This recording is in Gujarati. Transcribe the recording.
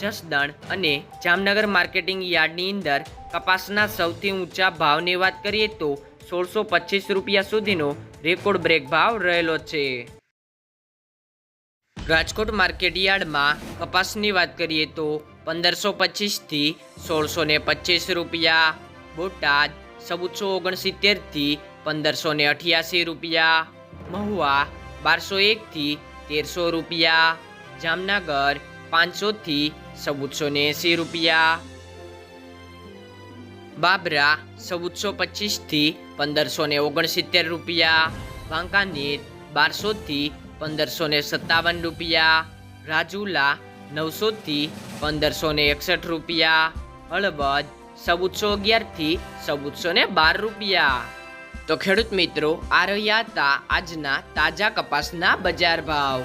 જસદણ અને જામનગર માર્કેટિંગ યાર્ડની અંદર કપાસના સૌથી ઊંચા ભાવની વાત કરીએ તો સોળસો પચીસ રૂપિયા સુધીનો રેકોર્ડ બ્રેક ભાવ રહેલો છે. રાજકોટ માર્કેટ યાર્ડમાં કપાસની વાત કરીએ તો પંદરસો પચીસથી સોળસો ને પચીસ રૂપિયા, બોટાદ ચૌદસો ઓગણસિત્તેરથી પંદરસો ને અઠ્યાસી રૂપિયા, મહુવા બારસો એકથી તેરસો રૂપિયા, જામનગર પાંચસોથી ચૌદસો ને એંસી રૂપિયા. બાબરા ચૌદસો પચીસથી પંદરસો ને ઓગણસિત્તેર રૂપિયા. વાંકાનેર બારસોથી પંદરસો ને સત્તાવન રૂપિયા. રાજુલા નવસોથી પંદરસો ને એકસઠ રૂપિયા. હળવદ ચૌદસો અગિયારથી ચૌદસો ને બાર રૂપિયા. તો ખેડૂત મિત્રો, આ રહ્યા હતા આજના તાજા કપાસના બજાર ભાવ.